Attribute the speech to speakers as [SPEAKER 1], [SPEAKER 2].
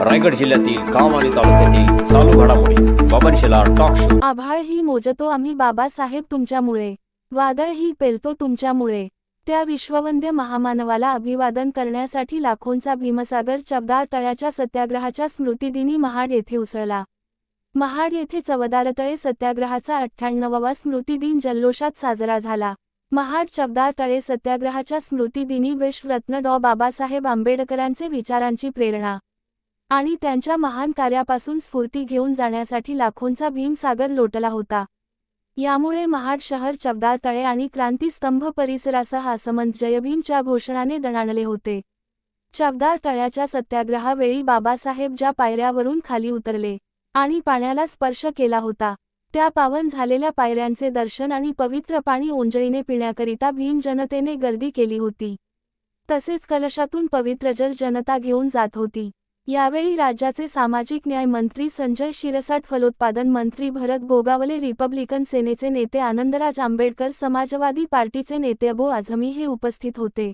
[SPEAKER 1] रायगड जिल्ह्यातील काम आणि तालुक्यातील चालू घडामोडी बाबरशेला टॉक शो
[SPEAKER 2] आभाळ ही मोजतो आम्ही बाबासाहेब तुमच्यामुळे. वादळ ही पेलतो तुमच्यामुळे. त्या विश्ववंद्य महामानवाला अभिवादन करण्यासाठी लाखोंचा भीमसागर चवदार तळ्याच्या सत्याग्रहाच्या स्मृतिदिनी महाड येथे उसळला. महाड येथे चवदार तळे सत्याग्रहाचा अठ्ठ्याण्णववा स्मृतिदिन जल्लोषात साजरा झाला. महाड चवदार तळे सत्याग्रहाच्या स्मृतिदिनी विश्वरत्न डॉ. बाबासाहेब आंबेडकरांचे विचारांची प्रेरणा आणि त्यांच्या महान कार्यापासून स्फूर्ती घेऊन जाण्यासाठी लाखोंचा भीमसागर लोटला होता. यामुळे महाड शहर चवदार तळे आणि क्रांतीस्तंभ परिसरासह आसमंत जयभीमच्या घोषणाने दणाणले होते. चवदार तळ्याच्या सत्याग्रहावेळी बाबासाहेब ज्या पायऱ्यावरून खाली उतरले आणि पाण्याला स्पर्श केला होता त्या पावन झालेल्या पायऱ्यांचे दर्शन आणि पवित्र पाणी ओंजळीने पिण्याकरिता भीम जनतेने गर्दी केली होती. तसेच कलशातून पवित्र जल जनता घेऊन जात होती. यावेळी राज्याचे सामाजिक न्याय मंत्री संजय शिरसाट फलोत्पादन मंत्री भरत गोगावले रिपब्लिकन सेनेचे नेते आनंदराज आंबेडकर समाजवादी पार्टीचे नेते अबो आझमी हे उपस्थित होते.